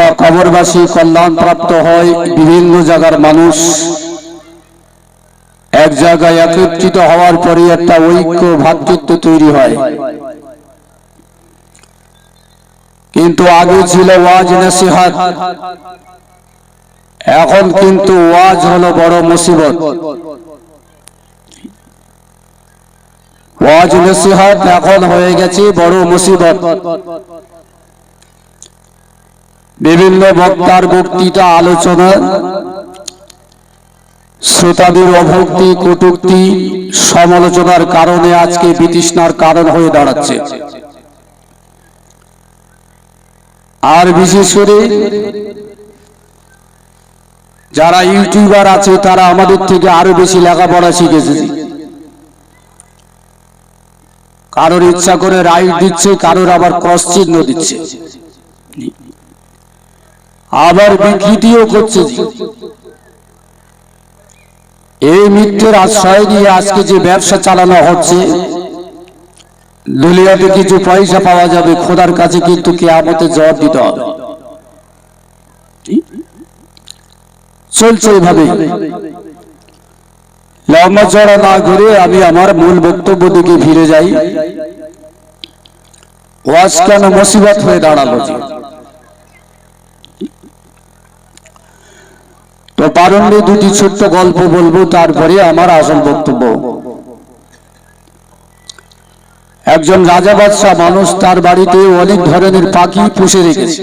তথা কবরবাসী কল্যাণ প্রাপ্ত হয় বিভিন্ন জায়গার মানুষ এক জায়গায় একত্রিত হওয়ার পরে একটা ঐক্য ভ্রাতৃত্ব তৈরি হয়। কিন্তু আগে ছিল ওয়াজ নসিহাত। এখন কিন্তু ওয়াজ হলো বড় মুসিবত। ওয়াজ নসিহাত এখন হয়ে গেছে বড় মুসিবত। বিভিন্ন বক্তার বক্তৃতা আলোচনা, শ্রোতাদের অভক্তি, কটুক্তি, সমালোচনার কারণে আজকে বিতৃষ্ণার কারণ হয়ে দাঁড়াচ্ছে। আর বিশেষ করে যারা ইউটিউবার আছে, তারা আমাদের থেকে আরও বেশি লেখাপড়া শিখেছে। কারোর ইচ্ছা করে রাইট দিচ্ছে, কারোর আবার ক্রস চিহ্ন দিচ্ছে। আবার বিকৃতিও করছে এই মিথ্যের আশ্রয় নিয়ে আজকে যে ব্যবসা চালানো হচ্ছে, দুনিয়াতে কিছু পয়সা পাওয়া যাবে, খোদার কাছে কিন্তু কে আমাদের জবাব দিতে হবে। চলছে এইভাবে লম্বা চড়া না ঘুরে আমি আমার মূল বক্তব্য দিকে ফিরে যাই। ওয়াজ কেন মুসিবত হয়ে দাঁড়াল তো দুটি ছোট্ট গল্প বলব তারপরে আমার আসল বক্তব্য। একজন রাজা বাদশাহ মানুষ তার বাড়িতে অনেক ধরনের পাখি পুষে রেখেছে।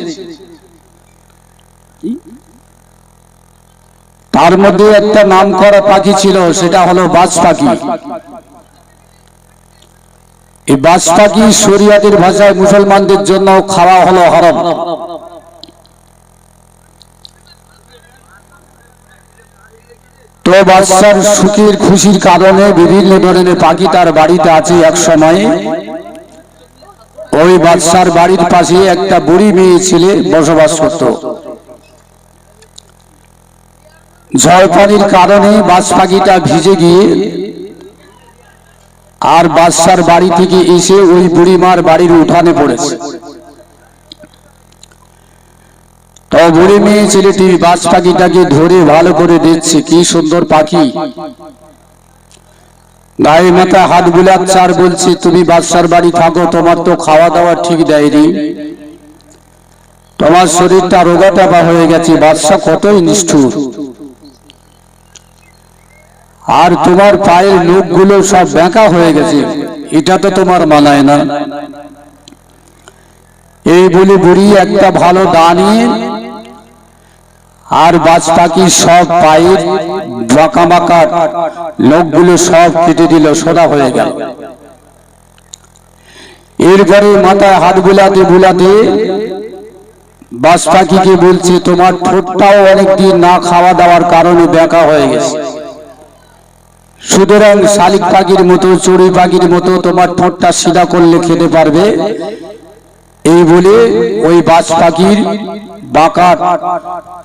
তার মধ্যে একটা নাম করা পাখি ছিল সেটা হলো বাজ পাখি। এই বাজ পাখি শরিয়াতের ভাষায় মুসলমানদের জন্য খাওয়া হলো হরম। তো বাচ্চার সুখের খুশির কারণে বিভিন্ন ধরনের পাখি তার বাড়িতে আছে এক সময়ে। ওই বাদশার বাড়ির পাশে একটা বুড়ি মেয়ে ছেলে বসবাস করত। ঝড়পানির কারণে বাজ পাখিটা ভিজে গিয়ে আর বাদশার বাড়ি থেকে এসে ওই বুড়িমার বাড়ির উঠানে পড়েছে। বুড়ি মেয়ে ছেলেটি বাজ পাখিটাকে ধরে ভালো করে দেখছে। কি সুন্দর পাখি। গায়ে মাথা হাত বুলাচ্ছে আর বলছে, তুমি বাদশার বাড়ি থাকো, তোমার তো খাওয়া দাওয়া ঠিক দেয়নি। তোমার শরীরটা রোগাটাপা হয়ে গেছে বাদশা কতই নিষ্ঠুর। আর তোমার পায়ের লোকগুলো সব বেঁকা হয়ে গেছে। এটা তো তোমার মানায় না। এই বলে বুড়ি একটা ভালো দাঁড়িয়ে আর বাজ পাখি সব পায়ের বাঁকা লোকগুলো সব কেটে দিল, সোজা হয়ে গেল। এরপরে মাথায় হাত বুলাতে বুলাতে বাজ পাখিকে বলছে, তোমার ঠোঁটটাও অনেকদিন না খাওয়া দাওয়ার কারণে বেঁকা হয়ে গেছে। সুতরাং শালিক পাখির মতো, চড়ুই পাখির মতো তোমার ঠোঁটটা সিধা করলে খেতে পারবে। এই বলে ওই বাজ পাখির বাঁকা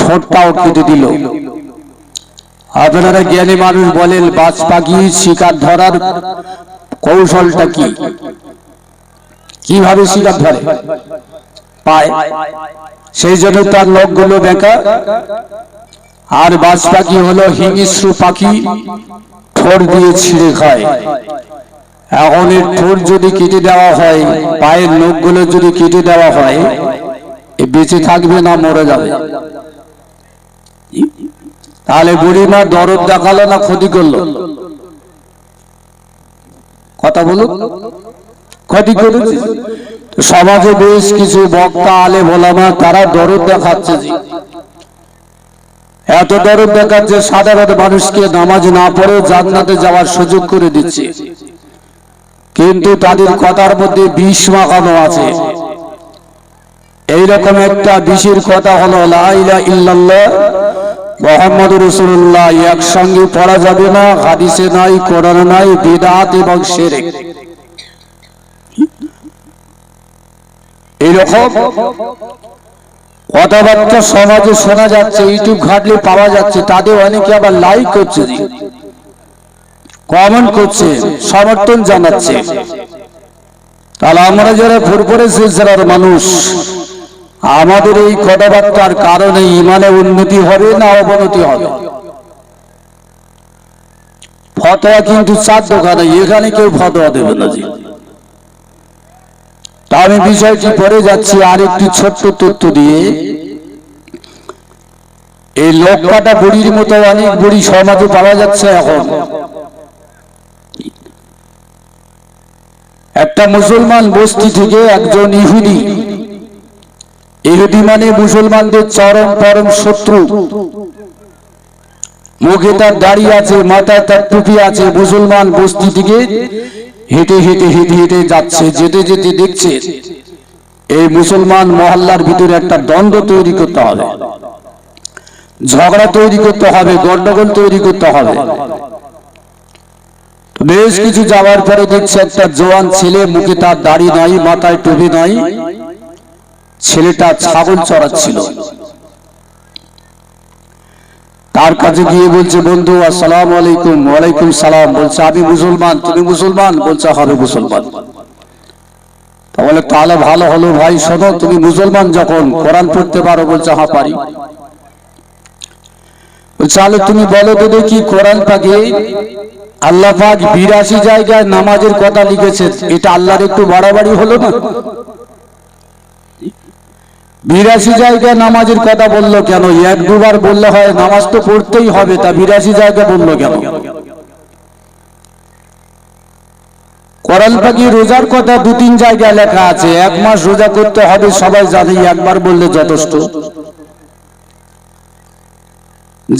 ঠোঁটটাও কেটে দিল। আপনারা জ্ঞানী মানুষ বলেন, বাজ পাখি শিকার ধরার কৌশলটা কি? কীভাবে শিকার ধরে? পায়। সেই জন্য তার লোকগুলো বেঁকা আর বাজ পাখি হলো হিংস্র পাখি, ঠোঁট দিয়ে ছিঁড়ে খায়। এখন এর ঠোঁট যদি কেটে দেওয়া হয়, পায়ের নখগুলো যদি কেটে দেওয়া হয় বেঁচে থাকবে না, মরে যাবে। তাহলে বুড়িমা দরদ দেখাল না, ক্ষতি করল? কথা বলুন। ক্ষতি করেছে। সমাজে বেশ কিছু বক্তা, আলে বলামা, তারা দরদ দেখাচ্ছে এত দরদ দেখাচ্ছে, সাধারণ মানুষকে নামাজ না পড়ে জান্নাতে যাওয়ার সুযোগ করে দিচ্ছে। কিন্তু তাদের কথার মধ্যে বিষ মাখানো আছে। এইরকম একটা বিষের কথা হলো মোহাম্মদ রসুল্লাহ একসঙ্গে পড়া যাবে না, হাদিসে নাই, কোরআন নাই, বেদাত এবং সেরেক এইরকম কথাবার্তা সমাজে শোনা যাচ্ছে ইউটিউব ঘাটলে পাওয়া যাচ্ছে, তাদের অনেকে আবার লাইক করছে কমেন্ট করছে, সমর্থন জানাচ্ছে। তাহলে আমরা যারা ফুরফুরে সিলসিলার মানুষ আমাদের এই কথাবার্তার কারণে ইমানে উন্নতি হবে না অবনতি হবে? ফতোয়া কিন্তু চার দোকানে, এখানে কেউ ফতোয়া দেবে না আমি বিষয়টি পরে যাচ্ছি আর একটি ছোট্ট তথ্য দিয়ে। এই লোক কাটা বুড়ির মতো অনেক বুড়ি সমাজে পাওয়া যাচ্ছে এখন। একটা মুসলমান বস্তি থেকে একজন ইহুদি ইহুদি মানে মুসলমানদের চরম পরম শত্রু। মুখে তার দাড়ি আছে, মাথায় তার টুপি আছে, মুসলমান বস্তি থেকে হেঁটে হেঁটে হেঁটে হেঁটে যাচ্ছে, যেতে যেতে দেখছে এই মুসলমান মহল্লার ভিতরে একটা দ্বন্দ্ব তৈরি করতে হবে। ঝগড়া তৈরি করতে হবে, গন্ডগোল তৈরি করতে হবে। বেশ কিছু যাওয়ার পরে দেখছে একটা জোয়ান ছেলে, মুখে তার দাড়ি নাই, মাথায় টুপি নাই। ছেলেটা ছাগল চড়াচ্ছিল। তার কাছে গিয়ে বলছে, বন্ধু, আসসালাম আলাইকুম, ওয়ালাইকুম সালাম। বলছে, আমি মুসলমান, তুমি মুসলমান? বলছে, হবে মুসলমান। তাহলে তাহলে ভালো হলো ভাই, শোনো, তুমি মুসলমান যখন, কোরআন পড়তে পারো। বলছে হ্যাঁ পারি। তুমি বলো তো দেখি, কোরআন পাকে আল্লাহ পাক বিরাশি জায়গায় নামাজের কথা লিখেছে এটা আল্লাহর একটু বাড়াবাড়ি হলো না? বিরাশি জায়গায় নামাজের কথা বলল কেন? এক দুবার বললে হয় নামাজ তো পড়তেই হবে, তা বিরাশি জায়গা বলল কেন? কোরআন পাকি রোজার কথা দু তিন জায়গায় লেখা আছে, এক মাস রোজা করতে হবে, সবাই জানে, একবার বললে যথেষ্ট।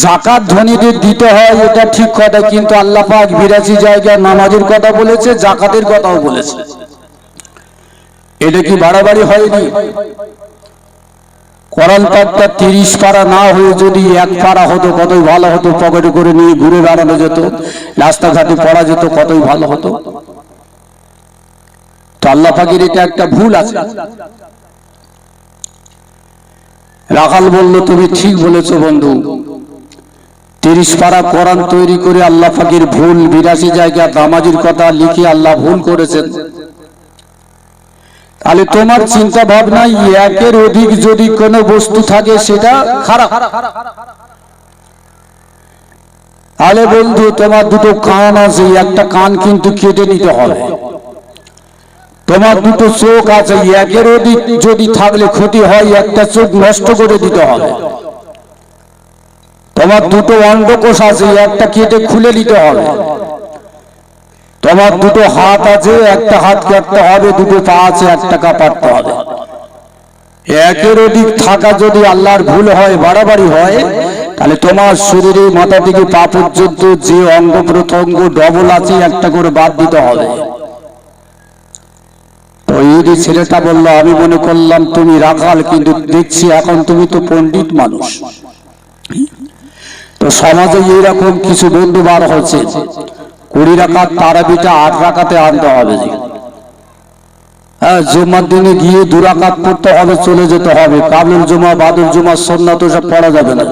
জাকাত ধনীদের দিতে হয়, এটা ঠিক কথা, কিন্তু আল্লাহ পাক বিরাশি জায়গায় নামাজের কথা বলেছে জাকাতের কথাও বলেছে। এটা কি বাড়াবাড়ি হয়নি? কোরআন পাকটা তিরিশ পারা না হয়ে যদি এক পারা হতো, কতই ভালো হতো? পকেটে করে নিয়ে ঘুরে বেড়ানো যেত, রাস্তাঘাটে পড়া যেত, কতই ভালো হতো? তো আল্লাহ পাকের এটা একটা ভুল আছে। রাখাল বলল, তুমি ঠিক বলেছ বন্ধু। তিরিশ পারা কোরআন তৈরি করে আল্লাহ পাকের ভুল, বিরাশি জায়গা নামাজির কথা লিখে আল্লাহ ভুল করেছেন। তাহলে তোমার চিন্তা ভাবনা একের অধিক যদি কোনো বস্তু থাকে সেটা খারাপ। তাহলে বন্ধু তোমার দুটো কান আছে একটা কান কিন্তু কেটে নিতে হবে। তোমার দুটো চোখ আছে একের অধিক যদি থাকলে ক্ষতি হয় একটা চোখ নষ্ট করে দিতে হবে। তোমার দুটো অন্ডকোষ আছে একটা কেটে খুলে নিতে হবে। তোমার দুটো হাত আছে একটা হাত কাটতে হবে দুটো পা আছে একটা কাপাটতে হবে। একের অধিক থাকা যদি আল্লাহর ভুল হয় বাড়াবাড়ি হয় তাহলে তোমার শরীরে মাথা থেকে পা পর্যন্ত যে অঙ্গ প্রত্যঙ্গ ডবল আছে একটা করে বাদ দিতে হবে। তো এই যে ছেলেটা বলল আমি মনে করলাম তুমি রাখাল কিন্তু দেখছি এখন তুমি তো পণ্ডিত মানুষ। তো সমাজে এইরকম কিছু বন্ধু বার হচ্ছে কুড়ি রাখাত তারাবিটা আট রাখাতে আনতে হবে হ্যাঁ জুম্মার দিনে গিয়ে দু রাকাত পড়তে হবে, চলে যেতে হবে। কাবুল জুমা, বাদুল জুমা তো সব পড়া যাবে না।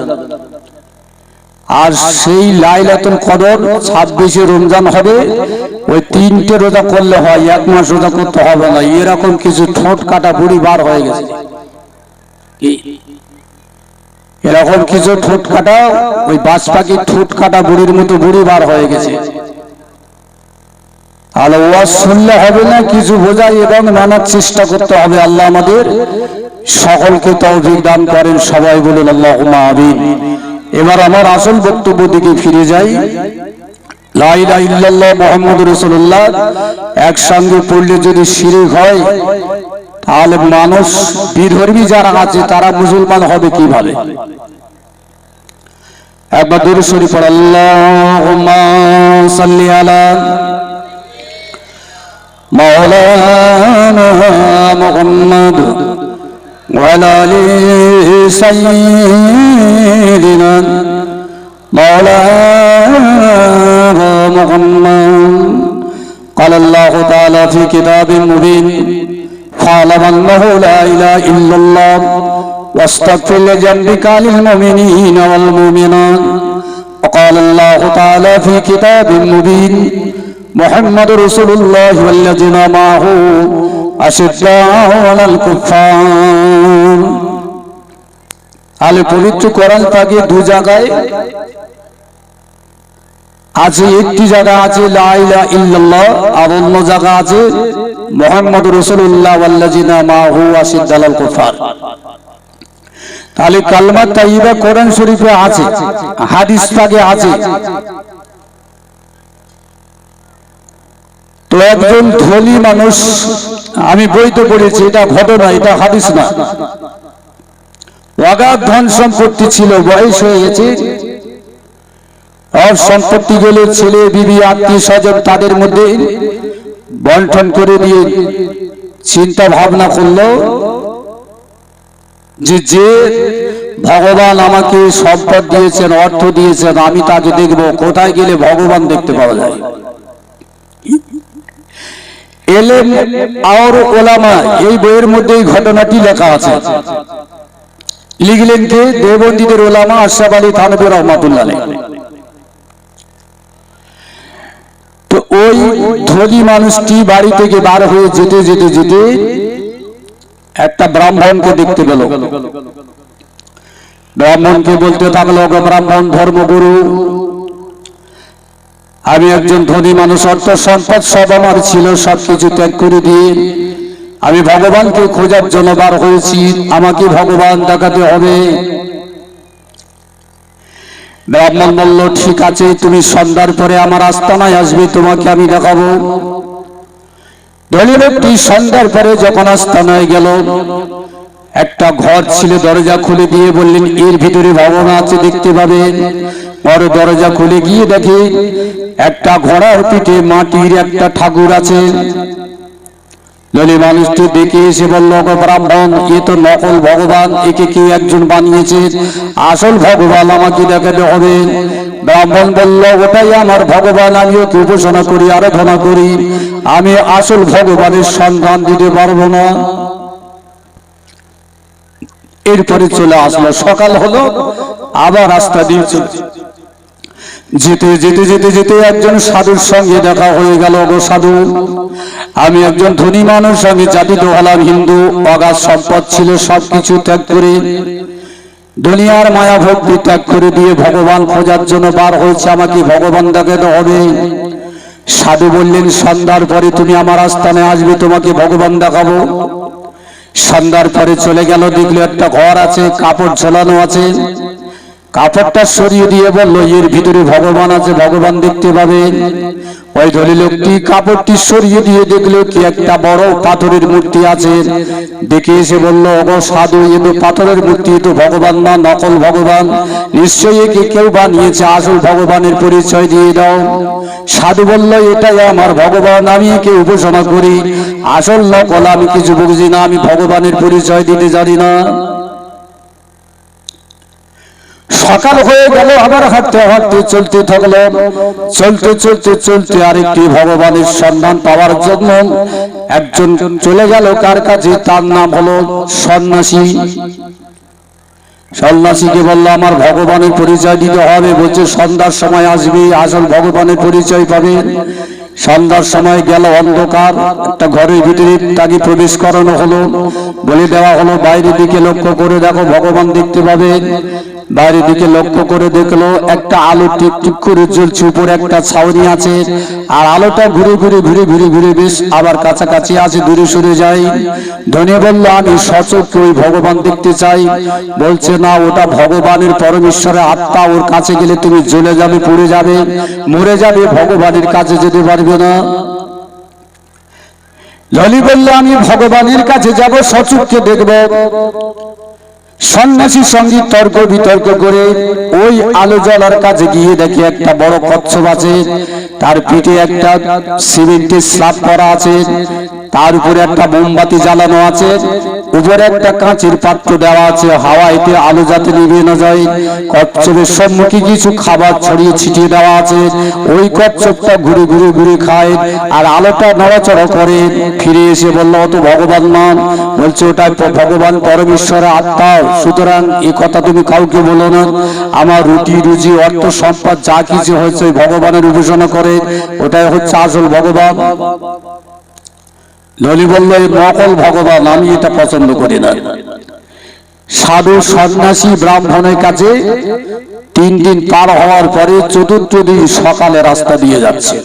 আর সেই লাইলাতুল কদর ছাব্বিশে রমজান হবে, ওই তিনটে রোজা করলে হয়, এক মাস রোজা করতে হবে না। এরকম কিছু ঠোঁট কাটা বুড়ি বার হয়ে গেছে। এরকম কিছু ঠোঁট কাটা, ওই বাস পাখির ঠোঁট কাটা বুড়ির মতো বুড়ি বার হয়ে গেছে। আর ওয়াজ শুনলে হবে না, কিছু বোঝাই এবং নানার চেষ্টা করতে হবে আল্লাহ আমাদের। সকলকে তৌফিক দান করেন, সবাই বলুন আল্লাহ আমিন। এবার আমার আসল বক্তব্য দিকে ফিরে যাই। মোহাম্মদ রসুল্লাহ একসঙ্গে পড়লে যদি শিরিক হয়, তাহলে মানুষ, বিধর্মী যারা আছে, তারা মুসলমান হবে কীভাবে? একবার দূরে শরীফ পড়, আল্লাহুম্মা সাল্লি আলা مولانا محمد وعلى آل سيدنا مولانا محمد. قال الله تعالى في كتاب مبين فاعلم انه لا إله إلا الله واستغفر لذنبك للمؤمنين والمؤمنات. وقال الله تعالى في كتاب مبين محمد رسول الله والذين معه أشداء على الكفار তাহলে পবিত্র কোরআন পাকে দু জায়গায় আছে একটি জায়গা আছে লাইলা ইল্লাল্লাহ আর অন্য জায়গা আছে মোহাম্মদ রসুল্লাহ ওয়াল্লাজিনা মাহু আসিদ্দালাল কুফার তাহলে কালমা তাইবা কোরআন শরীফে আছে হাদিস পাকে আছে তো একজন ধনী মানুষ, আমি বইতে পড়েছি, এটা ঘটনা, এটা হাদিস না। অগাধ ধন সম্পত্তি ছিল, বয়স হয়ে গেছে। আর সম্পত্তি গেলে ছেলে, বিবি, আত্মীয় স্বজন তাদের মধ্যে বন্টন করে দিয়ে চিন্তা ভাবনা করল যে যে ভগবান আমাকে সম্পদ দিয়েছেন, অর্থ দিয়েছেন, আমি তাকে দেখব, কোথায় গেলে ভগবান দেখতে পাওয়া যায়? এলেম ওলামা, এই বইয়ের মধ্যে এই ঘটনাটি লেখা আছে। লিখলেন কে? দেবন্দীদের ওলামা আশরাফ আলী রহমাতুল্লাহ তো ওই ধনী মানুষটি বাড়ি থেকে বার হয়ে যেতে যেতে যেতে একটা ব্রাহ্মণকে দেখতে পেল। ব্রাহ্মণকে বলতে থাকল ব্রাহ্মণ ধর্মগুরু আমি একজন ধনী মানুষ, অর্থ সম্পদ সব আমার ছিল, সবকিছু ত্যাগ করে দিয়ে আমি ভগবানকে খোঁজার জন্য বার হয়েছি। আমাকে ভগবান দেখাতে হবে। ব্রাহ্মণ বলল, ঠিক আছে, তুমি সন্ধ্যার পরে আমার আস্তানায় আসবে, তোমাকে আমি দেখাবো। ধনী ব্যক্তি সন্ধ্যার পরে যখন আস্তানায় গেল একটা ঘর ছিল দরজা খুলে দিয়ে বললেন, এর ভিতরে ভবন আছে, দেখতে পাবেন। বড় দরজা খুলে গিয়ে দেখে একটা ঘোড়ার পিঠে মাটির একটা ঠাকুর আছে। ললি মানুষটি দেখে এসে বলল "ওগো ব্রাহ্মণ, এ তো নকল ভগবান, একে কে একজন বানিয়েছে? আসল ভগবান আমাকে দেখাতে হবে। ব্রাহ্মণ বলল, ওটাই আমার ভগবান, আমি ওকে উপাসনা করি, আরাধনা করি। আমি আসল ভগবানের সন্ধান দিতে পারব না। এরপরে চলে আসলো, সকাল হলো, আবার রাস্তা দিয়ে চলে। যেতে যেতে যেতে যেতে একজন সাধুর সঙ্গে দেখা হয়ে গেল গো সাধু, আমি একজন ধনী মানুষ, আমি জাতিত হলাম হিন্দু, অগাধ সম্পদ ছিল, সবকিছু ত্যাগ করে, দুনিয়ার মায়া ভক্তি ত্যাগ করে দিয়ে ভগবান খোঁজার জন্য বার হয়েছে, আমাকে ভগবান দেখাতে হবে। সাধু বললেন, সন্ধ্যার পরে তুমি আমার আস্থানে আসবে, তোমাকে ভগবান দেখাবো। সন্ধ্যার পরে চলে গেল দেখল একটা ঘর আছে কাপড় ঝোলানো আছে। কাপড়টা সরিয়ে দিয়ে বলল এর ভিতরে ভগবান আছে, ভগবান দেখতে পাবেন। ওই ধনী লোকটি কাপড়টি সরিয়ে দিয়ে দেখল কি একটা বড় পাথরের মূর্তি আছে। দেখে এসে বলল, ওগো সাধু, এ পাথরের মূর্তি তো ভগবান না, নকল ভগবান। নিশ্চয়ই একে কেউ বানিয়েছে, আসল ভগবানের পরিচয় দিয়ে দাও। সাধু বলল, এটাই আমার ভগবান, আমি একে উপাসনা করি। আসল নকল আমি কিছু বুঝি না, আমি ভগবানের পরিচয় দিতে জানি না। সকাল হয়ে গেল, আবার হাঁটতে হাঁটতে চলতে থাকল চলতে চলতে চলতে আরেকটি ভগবানের সন্ধান পাওয়ার জন্য একজন চলে গেল কার কাছে? তার নাম হলো সন্ন্যাসী। সন্ন্যাসীকে বলল, আমার ভগবানের পরিচয় দিতে হবে। বলছে, সন্ধ্যার সময় আসবে, আসল ভগবানের পরিচয় পাবে। সন্ধ্যার সময় গেল অন্ধকার, একটা ঘরের ভিতরে তাকে প্রবেশ করানো হলো। বলে দেওয়া হলো, বাইরের দিকে লক্ষ্য করে দেখো, ভগবান দেখতে পাবে বাইরের দিকে লক্ষ্য করে দেখল একটা আলো টিপ টিপ করে জ্বলছে, উপরে একটা ছাউনি আছে, আর আলোটা ঘুরে ঘুরে ঘুরে ঘুরে ঘুরে বেশ আবার কাছাকাছি আছে, দূরে সরে যায়। ধনে বলল, আমি সচক্ষে ওই ভগবান দেখতে চাই। বলছে, না, ওটা ভগবানের পরমেশ্বরের আত্মা, ওর কাছে গেলে তুমি জ্বলে যাবে, পুড়ে যাবে, মরে যাবে, ভগবানের কাছে যেতে পারবে না। ললি বলল আমি ভগবানের কাছে যাব, সচক্ষে দেখব। সন্ন্যাসীর সঙ্গে তর্ক বিতর্ক করে ওই আলো জ্বলার কাছে গিয়ে দেখি একটা বড় কচ্ছপ আছে। তার পিঠে একটা সিমেন্টের স্লাব করা আছে। তার উপরে একটা মোমবাতি জ্বালানো আছে, উপরে একটা কাঁচের পাত্র দেওয়া আছে হাওয়া এতে আলো যাতে নিভে না যায়। কচ্ছপের সম্মুখে কিছু খাবার ছড়িয়ে ছিটিয়ে দেওয়া আছে, ওই কচ্ছপটা ঘুরে ঘুরে ঘুরে খায় আর আলোটা নড়াচড়া করে। ফিরে এসে বলল, অত ভগবান মান। বলছে ওটা ভগবান পরমেশ্বরের আত্মা। সুতরাং এ কথা তুমি কাউকে বলো না। আমার রুটি, রুজি, অর্থ সম্পদ যা কিছু হয়েছে ভগবানের উপাসনা করে। ওটাই হচ্ছে আসল ভগবান। ধনী বলল "এই নকল ভগবান, আমি এটা পছন্দ করি না। সাধু সন্ন্যাসী ব্রাহ্মণের কাছে তিন দিন পার হওয়ার পরে চতুর্থ দিন সকালে রাস্তা দিয়ে যাচ্ছে।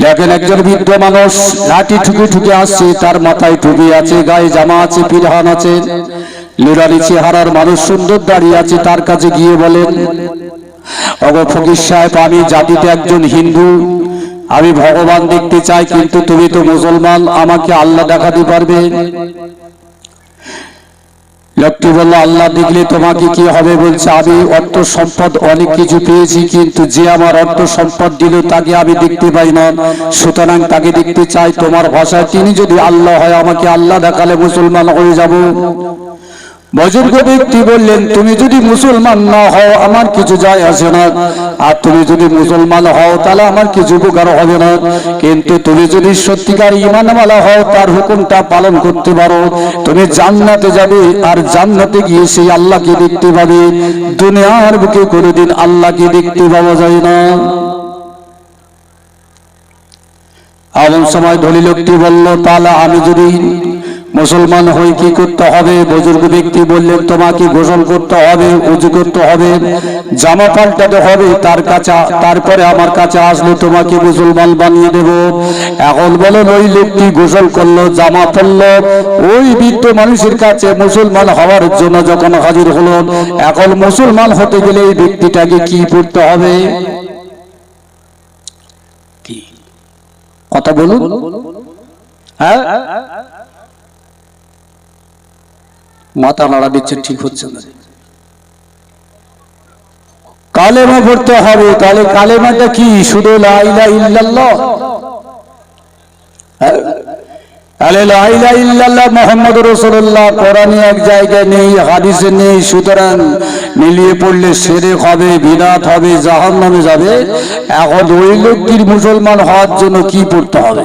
দেখেন একজন বৃদ্ধ মানুষ, লাঠি ঠুকে ঠুকে আসছে, তার মাথায় টুপি আছে, গায়ে জামা আছে পিরহান আছে লিরারি চেহারার মানুষ সুন্দর দাঁড়িয়ে আছে, তার কাছে গিয়ে বলেন অগ ফকির সাহেব, আমি জাতিতে একজন হিন্দু আমি ভগবান দেখতে চাই, কিন্তু তুমি তো মুসলমান, আমাকে আল্লাহ দেখাতে পারবে? লোকটি বলল, আল্লাহ দেখলে তোমাকে কি হবে? বলছে, আমি অর্থ সম্পদ অনেক কিছু পেয়েছি, কিন্তু যে আমার অর্থ সম্পদ দিল, তাকে আমি দেখতে পাই না। সুতরাং তাকে দেখতে চাই। তোমার ভাষায় তিনি যদি আল্লাহ হয়, আমাকে আল্লাহ দেখালে মুসলমান হয়ে যাব। বুজুর্গ ব্যক্তি বললেন, তুমি যদি মুসলমান না হও, আমার কিছু যায় আসে না। আর তুমি যদি মুসলমান হও, তাহলে আমার কিছু উপকার হবে না। কিন্তু তুমি যদি সত্যিকার ইমানওয়ালা হও, তার হুকুমটা পালন করতে পারো। তুমি জান্নাতে যাবে, আর জান্নাতে গিয়ে সেই আল্লাহকে দেখতে পাবে। দুনিয়ার বুকে কোনোদিন আল্লাহকে দেখতে পাওয়া যায় না। এমন সময় ধনী লোকটি বলল? তাহলে আমি যদি মুসলমান হয়ে কি করতে হবে? বুজুর্গ ব্যক্তি বললেন, তোমাকে গোসল করতে হবে, উজু করতে হবে, জামা পাল্টাতে হবে, তার কাছে, তারপরে আমার কাছে আসলে তোমাকে মুসলমান বানিয়ে দেব। এখন বলেন ওই লোকটি গোসল করল, জামা পরলো, ওই বৃদ্ধ মানুষের কাছে মুসলমান হওয়ার জন্য যখন হাজির হলো, এখন মুসলমান হতে গেলে এই ব্যক্তিটাকে কি পড়তে হবে? কথা বলুন। হ্যাঁ? মাথা নাড়া দিচ্ছে, ঠিক হচ্ছে না। কালেমা পড়তে হবে, তাহলে কালেমাটা কি? শুধু হ্যাঁ? এক জায়গায় নেই নেই, সুতরাং মিলিয়ে পড়লে হবে হবে জাহান নামে যাবে। এখন ওই লোকটির মুসলমান হওয়ার জন্য কি পড়তে হবে?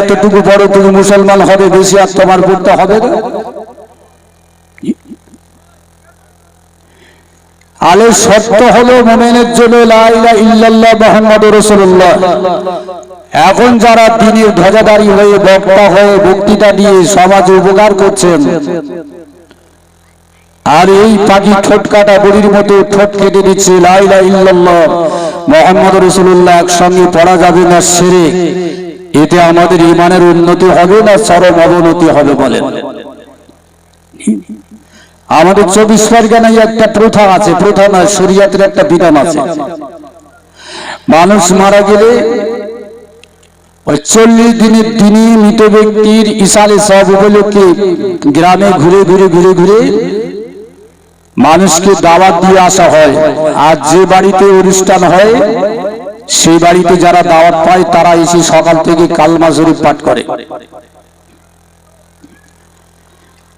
এতটুকু বড় তুমি মুসলমান হবে, বেশি আর তোমার পড়তে হবে না। আলে সত্য হলো মোমেনের জন্য এখন যারা দিনের ধ্বজাদারি হয়ে, বক্তা হয়ে, বক্তৃতা দিয়ে সমাজে উপকার করছেন, আর এই পাখি ঠোঁট কাটা বড়ির মতো ঠোঁট কেটে দিচ্ছে লাইলা ইল্লাল্লাহ। মোহাম্মদ রসুল্লাহ একসঙ্গে পড়া যাবে না সেরে। এতে আমাদের ইমানের উন্নতি হবে না চরম অবনতি হবে বলেন। আমাদের চব্বিশ পরগনায় একটা প্রথা আছে, প্রথা নয়, শরিয়াতের একটা বিধান আছে। মানুষ মারা গেলে ওই চল্লিশ দিনের দিনই মৃত ব্যক্তির ইসালে সব উপলক্ষে গ্রামে ঘুরে ঘুরে ঘুরে ঘুরে মানুষকে দাওয়াত দিয়ে আসা হয়। আর যে বাড়িতে অনুষ্ঠান হয় সেই বাড়িতে যারা দাওয়াত পায় তারা এসে সকাল থেকে কালমা শরীফ পাঠ করে।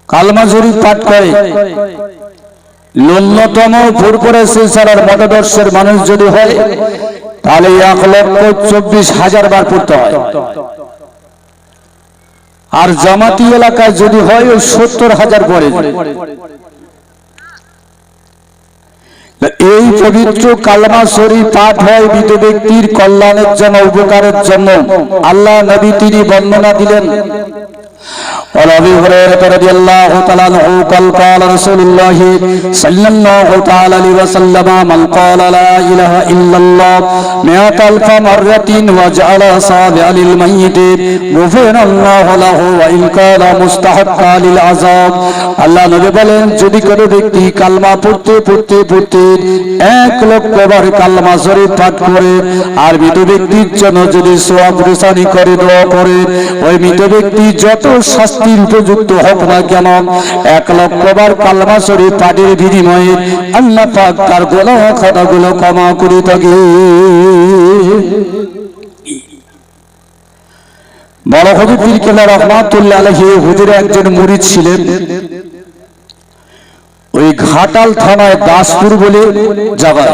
কালমা শরীফ পাঠ করে। ন্যূনতম ভোরপুরে শিলচরের মতদর্শের মানুষ যদি হয় তাহলে এক লক্ষ চব্বিশ হাজার বার পড়তে হয়। আর জামাতি এলাকায় যদি হয় ওই সত্তর হাজার পরে এই পবিত্র কালমা শরীর পাঠ হয় মৃত ব্যক্তির কল্যাণের জন্য, উপকারের জন্য। আল্লাহ নবী তিনি বর্ণনা দিলেন وعن ابي هريره رضي الله تعالى عنه قال قال رسول الله صلى الله تعالى عليه وسلم من قال لا اله الا الله مئة الف مرة وجعل صابع للميت غفر الله له وان كان مستحقا للعذاب আল্লাহ নবী বলেন যদি কোনো ব্যক্তি কালমা পড়তে পড়তে পড়তে এক লক্ষ বার কালমা শরীফ পাঠ করে আর মৃত ব্যক্তির জন্য যদি সোয়াব রেসানি করে দোয়া করে ওই মৃত ব্যক্তি যত শাস্তি শাস্তির উপযুক্ত হোক না কেন, এক লক্ষ বার কালমা বিনিময়ে আল্লাহ পাক তার গোলা খাতাগুলো ক্ষমা করে থাকে। বড় হজুর পীর রহমাতুল্লাহ আলহী হুজুরে একজন মুরিদ ছিলেন। ওই ঘাটাল থানায় দাসপুর বলে জায়গায়।